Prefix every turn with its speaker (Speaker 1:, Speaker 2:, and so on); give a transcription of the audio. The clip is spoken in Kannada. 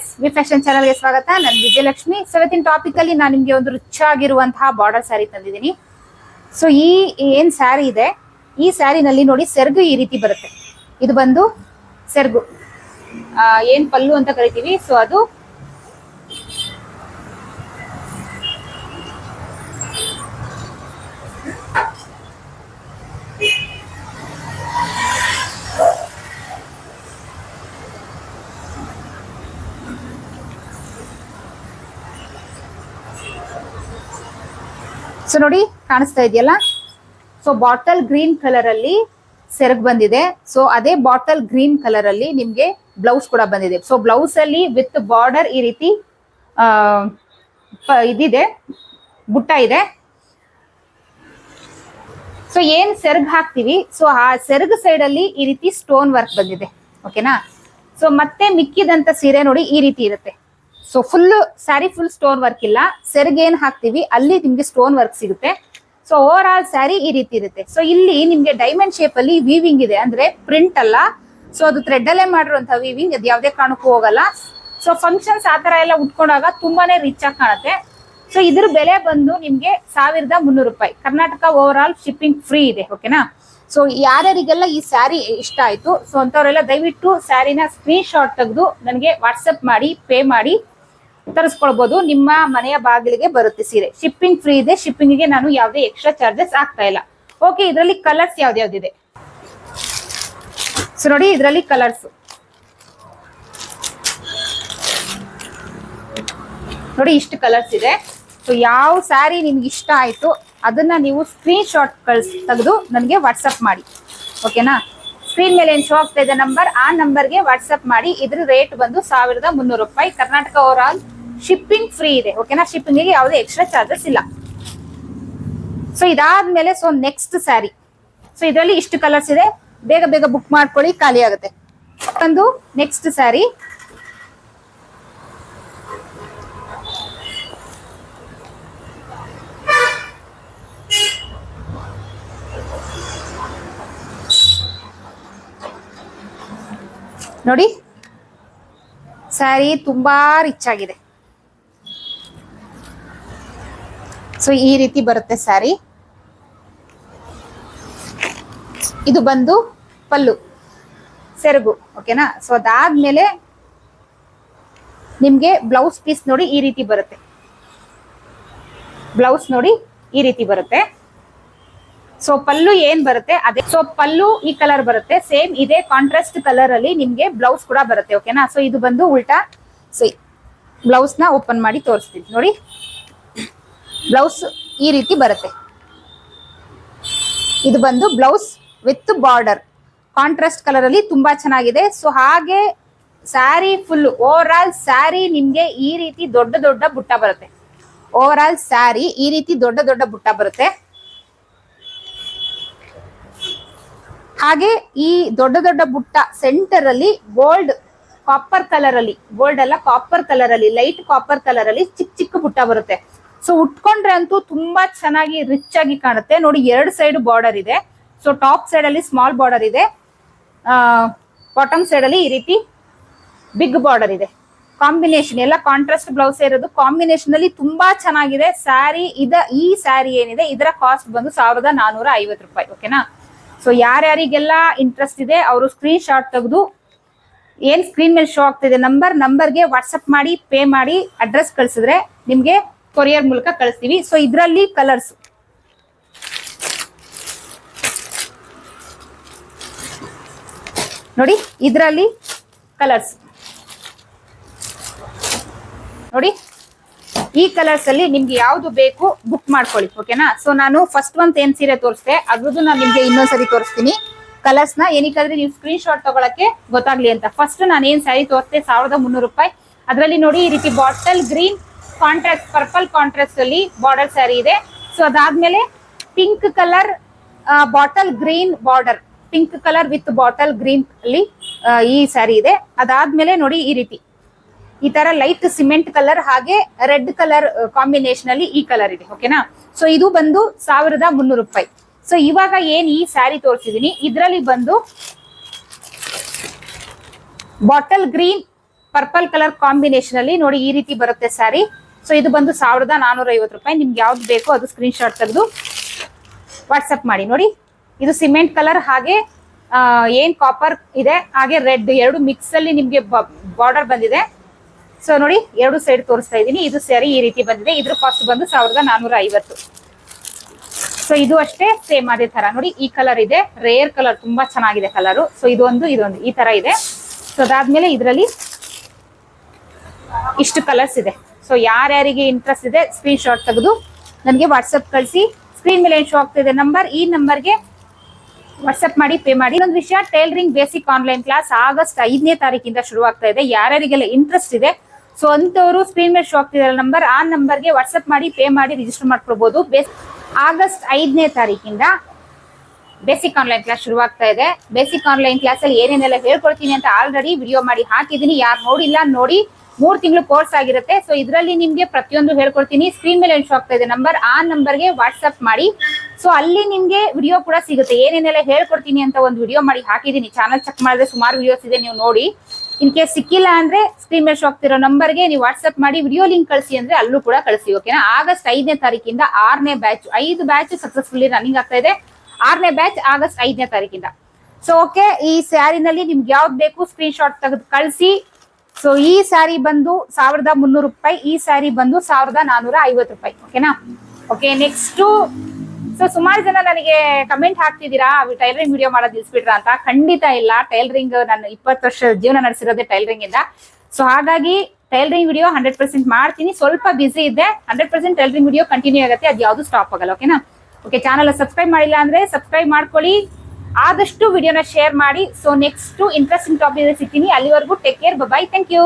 Speaker 1: ಫ್ರೆಂಡ್ಸ್ ವಿ ಫ್ಯಾಷನ್ ಚಾನಲ್ಗೆ ಸ್ವಾಗತ. ನಾನು ವಿಜಯಲಕ್ಷ್ಮಿ. ಸೊ ಇವತ್ತಿನ ಟಾಪಿಕ್ ಅಲ್ಲಿ ನಾನು ನಿಮಗೆ ಒಂದು ರುಚಿಯಾಗಿರುವಂತಹ ಬಾರ್ಡರ್ ಸ್ಯಾರಿ ತಂದಿದ್ದೀನಿ. ಸೊ ಈ ಏನ್ ಸ್ಯಾರಿ ಇದೆ, ಈ ಸ್ಯಾರಿನಲ್ಲಿ ನೋಡಿ ಸೆರ್ಗು ಈ ರೀತಿ ಬರುತ್ತೆ. ಇದು ಬಂದು ಸೆರಗು. ಏನ್ ಪಲ್ಲು ಅಂತ ಕರಿತೀವಿ. ಸೊ ಅದು ಸೊ ನೋಡಿ ಕಾಣಿಸ್ತಾ ಇದೆಯಲ್ಲ? ಸೊ ಬಾಟಲ್ ಗ್ರೀನ್ ಕಲರ್ ಅಲ್ಲಿ ಸೆರಗ್ ಬಂದಿದೆ. ಸೊ ಅದೇ ಬಾಟಲ್ ಗ್ರೀನ್ ಕಲರ್ ಅಲ್ಲಿ ನಿಮ್ಗೆ ಬ್ಲೌಸ್ ಕೂಡ ಬಂದಿದೆ. ಸೊ ಬ್ಲೌಸ್ ಅಲ್ಲಿ ವಿತ್ ಬಾರ್ಡರ್ ಈ ರೀತಿ ಆ, ಇದಿದೆ ಬುಟ್ಟ ಇದೆ. ಸೊ ಏನ್ ಸೆರಗ್ ಹಾಕ್ತಿವಿ? ಸೊ ಆ ಸೆರಗ್ ಸೈಡ್ ಅಲ್ಲಿ ಈ ರೀತಿ ಸ್ಟೋನ್ ವರ್ಕ್ ಬಂದಿದೆ. ಓಕೆನಾ ಸೊ ಮತ್ತೆ ಮಿಕ್ಕಿದಂತ ಸೀರೆ ನೋಡಿ ಈ ರೀತಿ ಇರುತ್ತೆ. So full sari full stone work ಇಲ್ಲ. ಸೆರೆಗೆ ಏನ್ ಹಾಕ್ತಿವಿ? ಅಲ್ಲಿ ನಿಮ್ಗೆ ಸ್ಟೋನ್ ವರ್ಕ್ ಸಿಗುತ್ತೆ. ಸೊ ಓವರ್ ಆಲ್ ಸ್ಯಾರಿ ಈ ರೀತಿ ಇರುತ್ತೆ. ಸೊ ಇಲ್ಲಿ ನಿಮ್ಗೆ ಡೈಮಂಡ್ ಶೇಪ್ ಅಲ್ಲಿ ವೀವಿಂಗ್ ಇದೆ. ಅಂದ್ರೆ ಪ್ರಿಂಟ್ ಅಲ್ಲ. ಸೊ ಅದು ಥ್ರೆಡ್ ಅಲ್ಲೇ ಮಾಡಿರುವಂತಹ ವೀವಿಂಗ್ ಅದು ಯಾವ್ದೇ ಕಾರಣಕ್ಕೂ ಹೋಗಲ್ಲ. ಸೊ ಫಂಕ್ಷನ್ಸ್ ಆ ತರ ಎಲ್ಲ ಉಟ್ಕೊಂಡಾಗ ತುಂಬಾನೇ ರಿಚ್ ಆಗಿ ಕಾಣುತ್ತೆ. ಸೊ ಇದ್ರ ಬೆಲೆ ಬಂದು ನಿಮ್ಗೆ ಸಾವಿರದ ಮುನ್ನೂರು ರೂಪಾಯಿ. Karnataka over all shipping free ಇದೆ ಓಕೆನಾ ಸೊ ಯಾರ್ಯಾರಿಗೆಲ್ಲ ಈ ಸ್ಯಾರಿ ಇಷ್ಟ ಆಯ್ತು? ಸೊ ಅಂತವರೆಲ್ಲ ದಯವಿಟ್ಟು ಸ್ಯಾರಿನ ಸ್ಕ್ರೀನ್ ಶಾಟ್ ತೆಗೆದು ನನಗೆ ವಾಟ್ಸಪ್ ಮಾಡಿ ಪೇ ಮಾಡಿ. ತರಿಸ್ಕೊಳ್ಬಹುದು ನಿಮ್ಮ ಮನೆಯ ಬಾಗಿಲಿಗೆ ಬರುತ್ತೆ ಸೀರೆ. ಶಿಪ್ಪಿಂಗ್ ಫ್ರೀ ಇದೆ. ಶಿಪ್ಪಿಂಗ್ಗೆ ನಾನು ಯಾವುದೇ ಎಕ್ಸ್ಟ್ರಾ ಚಾರ್ಜಸ್ ಆಗ್ತಾ ಇಲ್ಲ. ಓಕೆ ಇದರಲ್ಲಿ ಕಲರ್ಸ್ ಯಾವ್ದ್ಯಾವ್ದಿದೆ? ಸೊ ನೋಡಿ, ಇದರಲ್ಲಿ ಕಲರ್ಸ್ ನೋಡಿ, ಇಷ್ಟು ಕಲರ್ಸ್ ಇದೆ. ಸೊ ಯಾವ ಸ್ಯಾರಿ ನಿಮ್ಗೆ ಇಷ್ಟ ಆಯ್ತು ಅದನ್ನ ನೀವು ಸ್ಕ್ರೀನ್ ಶಾಟ್ ಕಳ್ಸ್ ತೆಗೆದು ನನಗೆ ವಾಟ್ಸಪ್ ಮಾಡಿ. ಓಕೆನಾ ಸ್ಕ್ರೀನ್ ಮೇಲೆ ಏನು ಶೋ ಆಗ್ತಾ ಇದೆ ನಂಬರ್ ಆ ನಂಬರ್ಗೆ ವಾಟ್ಸಪ್ ಮಾಡಿ. ಇದ್ರ ರೇಟ್ ಬಂದು ಸಾವಿರದ ಮುನ್ನೂರು ರೂಪಾಯಿ. Karnataka over all shipping free ಇದೆ ಓಕೆನಾ ಶಿಪ್ಪಿಂಗಿಗೆ ಯಾವುದೇ ಎಕ್ಸ್ಟ್ರಾ ಚಾರ್ಜಸ್ ಇಲ್ಲ. ಸೊ ಇದಾದ್ಮೇಲೆ ಸೊ ನೆಕ್ಸ್ಟ್ ಸ್ಯಾರಿ ಸೊ ಇದರಲ್ಲಿ ಇಷ್ಟು ಕಲರ್ಸ್ ಇದೆ. ಬೇಗ ಬೇಗ ಬುಕ್ ಮಾಡ್ಕೊಳ್ಳಿ, ಖಾಲಿ ಆಗುತ್ತೆ. ಒಂದು ನೆಕ್ಸ್ಟ್ ಸ್ಯಾರಿ ನೋಡಿ. ಸ್ಯಾರಿ ತುಂಬಾ ರಿಚ್ ಆಗಿದೆ. ಸೊ ಈ ರೀತಿ ಬರುತ್ತೆ ಸ್ಯಾರಿ. ಇದು ಬಂದು ಪಲ್ಲು, ಸೆರಗು, ಓಕೆನಾ? ಸೊ ಅದಾದ್ಮೇಲೆ ನಿಮ್ಗೆ ಬ್ಲೌಸ್ ಪೀಸ್ ನೋಡಿ ಈ ರೀತಿ ಬರುತ್ತೆ. ಬ್ಲೌಸ್ ನೋಡಿ ಈ ರೀತಿ ಬರುತ್ತೆ. ಸೊ ಪಲ್ಲು ಏನ್ ಬರುತ್ತೆ? ಅದೇ ಸೊ ಪಲ್ಲು ಈ ಕಲರ್ ಬರುತ್ತೆ. ಸೇಮ್ ಇದೇ ಕಾಂಟ್ರಾಸ್ಟ್ ಕಲರ್ ಅಲ್ಲಿ ನಿಮ್ಗೆ ಬ್ಲೌಸ್ ಕೂಡ ಬರುತ್ತೆ, ಓಕೆನಾ? ಸೊ ಇದು ಬಂದು ಉಲ್ಟಾ ಸೊ ಬ್ಲೌಸ್ನ ಓಪನ್ ಮಾಡಿ ತೋರಿಸ್ತೀನಿ. ನೋಡಿ. ಬ್ಲೌಸ್ ಈ ರೀತಿ ಬರುತ್ತೆ. ಇದು ಬಂದು blouse with border. Contrast colour ಅಲ್ಲಿ ತುಂಬಾ ಚೆನ್ನಾಗಿದೆ. ಸೊ ಹಾಗೆ sari full over all sari ನಿಮ್ಗೆ ಈ ರೀತಿ ದೊಡ್ಡ ದೊಡ್ಡ ಬುಟ್ಟ ಬರುತ್ತೆ. ಓವರ್ ಆಲ್ ಸ್ಯಾರಿ ಈ ರೀತಿ ದೊಡ್ಡ ದೊಡ್ಡ ಬುಟ್ಟ ಬರುತ್ತೆ. ಹಾಗೆ ಈ ದೊಡ್ಡ ದೊಡ್ಡ ಬುಟ್ಟ ಸೆಂಟರ್ ಅಲ್ಲಿ ಗೋಲ್ಡ್ ಕಾಪರ್ ಕಲರ್ ಅಲ್ಲಿ ಗೋಲ್ಡ್ ಅಲ್ಲ ಕಾಪರ್ ಕಲರ್ ಅಲ್ಲಿ ಲೈಟ್ ಕಾಪರ್ ಕಲರ್ ಅಲ್ಲಿ ಚಿಕ್ಕ ಚಿಕ್ಕ ಬುಟ್ಟ ಬರುತ್ತೆ. ಸೊ ಉಟ್ಕೊಂಡ್ರೆ ಅಂತೂ ತುಂಬಾ ಚೆನ್ನಾಗಿ ರಿಚ್ ಆಗಿ ಕಾಣುತ್ತೆ. ನೋಡಿ, ಎರಡು ಸೈಡ್ ಬಾರ್ಡರ್ ಇದೆ. ಸೊ ಟಾಪ್ ಸೈಡ್ ಅಲ್ಲಿ ಸ್ಮಾಲ್ ಬಾರ್ಡರ್ ಇದೆ. ಬಾಟಮ್ ಸೈಡ್ ಅಲ್ಲಿ ಈ ರೀತಿ ಬಿಗ್ ಬಾರ್ಡರ್ ಇದೆ. ಕಾಂಬಿನೇಷನ್ ಎಲ್ಲ ಕಾಂಟ್ರಾಸ್ಟ್ ಬ್ಲೌಸ್ ಇರೋದು. ಕಾಂಬಿನೇಷನ್ ಅಲ್ಲಿ ತುಂಬಾ ಚೆನ್ನಾಗಿದೆ. ಸ್ಯಾರಿ ಇದ, ಈ ಸ್ಯಾರಿ ಏನಿದೆ, ಇದರ ಕಾಸ್ಟ್ ಬಂದು ಸಾವಿರದ ನಾನೂರ ಐವತ್ತು ರೂಪಾಯಿ ಓಕೆನಾ ಸೊ ಯಾರ್ಯಾರಿಗೆಲ್ಲ ಇಂಟ್ರೆಸ್ಟ್ ಇದೆ, ಅವರು ಸ್ಕ್ರೀನ್ ಶಾಟ್ ತೆಗೆದು, ಏನ್ ಸ್ಕ್ರೀನ್ ಮೇಲೆ ಶೋ ಆಗ್ತಿದೆ ನಂಬರ್ ನಂಬರ್ಗೆ ವಾಟ್ಸಪ್ ಮಾಡಿ ಪೇ ಮಾಡಿ ಅಡ್ರೆಸ್ ಕಳಿಸಿದ್ರೆ ನಿಮ್ಗೆ ಕೊರಿಯರ್ ಮೂಲಕ ಕಳಿಸ್ತೀವಿ. ಸೊ ಇದರಲ್ಲಿ ಕಲರ್ಸ್ ನೋಡಿ, ಇದರಲ್ಲಿ ಕಲರ್ಸ್ ನೋಡಿ, ಈ ಕಲರ್ಸ್ ಅಲ್ಲಿ ನಿಮ್ಗೆ ಯಾವ್ದು ಬೇಕು ಬುಕ್ ಮಾಡ್ಕೊಳ್ಳಿ ಓಕೆನಾ ಸೊ ನಾನು ಫಸ್ಟ್ ಒಂದ್ ಏನ್ ಸೀರೆ ತೋರಿಸ್ದೆ, ಅದ್ರದ್ದು ನಾನು ನಿಮ್ಗೆ ಇನ್ನೊಂದ್ಸರಿ ತೋರಿಸ್ತೀನಿ. ಕಲರ್ಸ್ನ ಏನಕ್ಕಾದ್ರೆ ನೀವು ಸ್ಕ್ರೀನ್ ಶಾಟ್ ತಗೊಳಕ್ಕೆ ಗೊತ್ತಾಗ್ಲಿ ಅಂತ. ಫಸ್ಟ್ ನಾನು ಏನ್ ಸ್ಯಾರಿ ತೋರಿಸ್ದೆ, ಸಾವಿರದ ಮುನ್ನೂರು ರೂಪಾಯಿ. ಅದರಲ್ಲಿ ನೋಡಿ ಈ ರೀತಿ bottle green contrast purple contrast ಅಲ್ಲಿ ಬಾರ್ಡರ್ ಸ್ಯಾರಿ ಇದೆ. ಸೊ ಅದಾದ್ಮೇಲೆ pink colour bottle green border pink colour with bottle green ಅಲ್ಲಿ ಈ ಸ್ಯಾರಿ ಇದೆ. ಅದಾದ್ಮೇಲೆ ನೋಡಿ ಈ ರೀತಿ. ಈ ತರ ಲೈಟ್ ಸಿಮೆಂಟ್ ಕಲರ್ ಹಾಗೆ ರೆಡ್ ಕಲರ್ ಕಾಂಬಿನೇಷನ್ ಅಲ್ಲಿ ಈ ಕಲರ್ ಇದೆ. ಓಕೆನಾ ಸೊ ಇದು ಬಂದು ಸಾವಿರದ ಮುನ್ನೂರು ರೂಪಾಯಿ. ಸೊ ಇವಾಗ ಏನ್ ಈ ಸ್ಯಾರಿ ತೋರಿಸಿದೀನಿ? ಇದರಲ್ಲಿ ಬಂದು bottle green purple colour combination ಅಲ್ಲಿ ನೋಡಿ ಈ ರೀತಿ ಬರುತ್ತೆ ಸ್ಯಾರಿ ಸೊ ಇದು ಬಂದು ಸಾವಿರದ ನಾನೂರ ರೂಪಾಯಿ. ನಿಮ್ಗೆ ಯಾವ್ದು ಬೇಕೋ ಅದು ಸ್ಕ್ರೀನ್ ಶಾಟ್ ತೆಗೆದು ವಾಟ್ಸಪ್ ಮಾಡಿ. ನೋಡಿ, ಇದು ಸಿಮೆಂಟ್ ಕಲರ್ ಹಾಗೆ ಏನ್ ಕಾಪರ್ ಇದೆ, ಹಾಗೆ ರೆಡ್ ಎರಡು ಮಿಕ್ಸ್ ಅಲ್ಲಿ ನಿಮ್ಗೆ ಬಾರ್ಡರ್ ಬಂದಿದೆ. ಸೊ ನೋಡಿ, ಎರಡು ಸೈಡ್ ತೋರಿಸ್ತಾ ಇದ್ದೀನಿ. ಇದು ಸರಿ ಈ ರೀತಿ ಬಂದಿದೆ. ಇದ್ರ ಕಾಸ್ಟ್ ಬಂದು ಸಾವಿರದ ನಾನೂರ ಐವತ್ತು ಸೊ ಇದು ಅಷ್ಟೇ ಸೇಮ್ ಅದೇ ತರ. ನೋಡಿ, ಈ ಕಲರ್ ಇದೆ. ರೇರ್ ಕಲರ್ ತುಂಬಾ ಚೆನ್ನಾಗಿದೆ ಕಲರು ಸೊ ಇದೊಂದು ಇದೊಂದು, ಈ ತರ ಇದೆ. ಸೊ ಅದಾದ್ಮೇಲೆ ಇದರಲ್ಲಿ ಇಷ್ಟು ಕಲರ್ಸ್ ಇದೆ. ಸೊ ಯಾರ್ಯಾರಿಗೆ ಇಂಟ್ರೆಸ್ಟ್ ಇದೆ ಸ್ಕ್ರೀನ್ ಶಾಟ್ ತೆಗೆದು ನನಗೆ ವಾಟ್ಸಪ್ ಕಳಿಸಿ. ಸ್ಕ್ರೀನ್ ಮೇಲೆ ಶೋ ಆಗ್ತಿದೆ ನಂಬರ್ ಈ ನಂಬರ್ಗೆ ವಾಟ್ಸಪ್ ಮಾಡಿ ಪೇ ಮಾಡಿ. ಇನ್ನೊಂದು ವಿಷಯ tailoring basic online class August ಐದನೇ ತಾರೀಕಿಂದ ಶುರು ಆಗ್ತಾ ಇದೆ. ಯಾರ್ಯಾರಿಗೆಲ್ಲ ಇಂಟ್ರೆಸ್ಟ್ ಇದೆ ಸೊ ಅಂತವರು ಸ್ಕ್ರೀನ್ ಮೇಲೆ ಶೋ ಆಗ್ತಿದ್ದಾರೆ ನಂಬರ್ ಆ ನಂಬರ್ಗೆ ವಾಟ್ಸಪ್ ಮಾಡಿ ಪೇ ಮಾಡಿ ರಿಜಿಸ್ಟರ್ ಮಾಡ್ಕೊಳ್ಬೋದು. ಬೇಸ್ ಆಗಸ್ಟ್ ಐದನೇ ತಾರೀಕಿಂದ ಬೇಸಿಕ್ ಆನ್ಲೈನ್ ಕ್ಲಾಸ್ ಶುರುವಾಗ್ತಾ ಇದೆ. ಬೇಸಿಕ್ ಆನ್ಲೈನ್ ಕ್ಲಾಸಲ್ಲಿ ಏನೇನೆಲ್ಲ ಹೇಳ್ಕೊಡ್ತೀನಿ ಅಂತ ಆಲ್ರೆಡಿ ವಿಡಿಯೋ ಮಾಡಿ ಹಾಕಿದ್ದೀನಿ. ಯಾರು ನೋಡಿಲ್ಲ, ನೋಡಿ. ಮೂರ್ ತಿಂಗಳು ಕೋರ್ಸ್ ಆಗಿರುತ್ತೆ. ಸೊ ಇದರಲ್ಲಿ ನಿಮ್ಗೆ ಪ್ರತಿಯೊಂದು ಹೇಳ್ಕೊಡ್ತೀನಿ. ಸ್ಕ್ರೀನ್ ಮೇಲೆ ಶೋ ಆಗ್ತಾ ಇದೆ ನಂಬರ್ ಆ ನಂಬರ್ಗೆ ವಾಟ್ಸ್ಆಪ್ ಮಾಡಿ. ಸೊ ಅಲ್ಲಿ ನಿಮ್ಗೆ ವಿಡಿಯೋ ಕೂಡ ಸಿಗುತ್ತೆ. ಏನೇನೆಲ್ಲ ಹೇಳ್ಕೊಡ್ತೀನಿ ಅಂತ ಒಂದು ವಿಡಿಯೋ ಮಾಡಿ ಹಾಕಿದೀನಿ ಚಾನಲ್ ಚೆಕ್ ಮಾಡಿದ್ರೆ ಸುಮಾರು ವಿಡಿಯೋಸ್ ಇದೆ ನೀವು ನೋಡಿ. ಇನ್ ಕೇಸ್ ಸಿಕ್ಕಿಲ್ಲ ಅಂದ್ರೆ ಸ್ಕ್ರೀನ್ ಮೇಲೆ ಆಗ್ತಿರೋ ನಂಬರ್ಗೆ ನೀವು ವಾಟ್ಸ್ಆಪ್ ಮಾಡಿ ವಿಡಿಯೋ ಲಿಂಕ್ ಕಳಿಸಿ ಅಂದ್ರೆ ಅಲ್ಲೂ ಕೂಡ ಕಳಿಸಿ ಓಕೆನಾ ಆಗಸ್ಟ್ ಐದನೇ ತಾರೀಕಿಂದ ಆರನೇ ಬ್ಯಾಚ್ ಐದು ಬ್ಯಾಚ್ ಸಕ್ಸಸ್ಫುಲ್ಲಿ ರನ್ನಿಂಗ್ ಆಗ್ತಾ ಇದೆ. ಆರನೇ ಬ್ಯಾಚ್ ಆಗಸ್ಟ್ ಐದನೇ ತಾರೀಕಿಂದ. ಸೊ ಓಕೆ ಈ ಸ್ಯಾರಿನಲ್ಲಿ ನಿಮ್ಗೆ ಯಾವ್ದು ಬೇಕು ಸ್ಕ್ರೀನ್ ಶಾಟ್ ತೆಗೆದು ಕಳಿಸಿ. ಸೊ ಈ ಸ್ಯಾರಿ ಬಂದು ಸಾವಿರದ ಮುನ್ನೂರು ರೂಪಾಯಿ, ಈ ಸ್ಯಾರಿ ಬಂದು ಸಾವಿರದ ನಾನೂರ ಐವತ್ತು ರೂಪಾಯಿ. ಓಕೆನಾ ಓಕೆ ನೆಕ್ಸ್ಟ್ ಸೊ ಸುಮಾರು ಜನ ನನಗೆ ಕಮೆಂಟ್ ಹಾಕ್ತಿದ್ದೀರಾ? ಟೈಲರಿಂಗ್ ವಿಡಿಯೋ ಮಾಡೋದು ನಿಲ್ಸ್ಬಿಟ್ರ ಅಂತ? ಖಂಡಿತ ಇಲ್ಲ. ಟೈಲರಿಂಗ್ ನಾನು ಇಪ್ಪತ್ತು ವರ್ಷ ಜೀವನ ನಡೆಸಿರೋದೇ ಟೈಲರಿಂಗ್ ಇಂದ. ಸೊ ಹಾಗಾಗಿ ಟೈಲರಿಂಗ್ ವಿಡಿಯೋ ಹಂಡ್ರೆಡ್ ಪರ್ಸೆಂಟ್ ಮಾಡ್ತೀನಿ. ಸ್ವಲ್ಪ ಬಿಸಿ ಇದೆ hundred percent tailoring video continue ಆಗುತ್ತೆ. ಅದು ಯಾವುದು ಸ್ಟಾಪ್ ಆಗಲ್ಲ ಓಕೆನಾ ಓಕೆ ಚಾನಲ್ ಸಬ್ಸ್ಕ್ರೈಬ್ ಮಾಡಿಲ್ಲ ಅಂದ್ರೆ ಸಬ್ಸ್ಕ್ರೈಬ್ ಮಾಡ್ಕೊಳ್ಳಿ. ಆದಷ್ಟು ವಿಡಿಯೋನ ಶೇರ್ ಮಾಡಿ. ಸೊ ನೆಕ್ಸ್ಟ್ ಇಂಟ್ರೆಸ್ಟಿಂಗ್ ಟಾಪಿಕ್ ಸಿಗ್ತೀನಿ. ಅಲ್ಲಿವರೆಗೂ take care bye thank you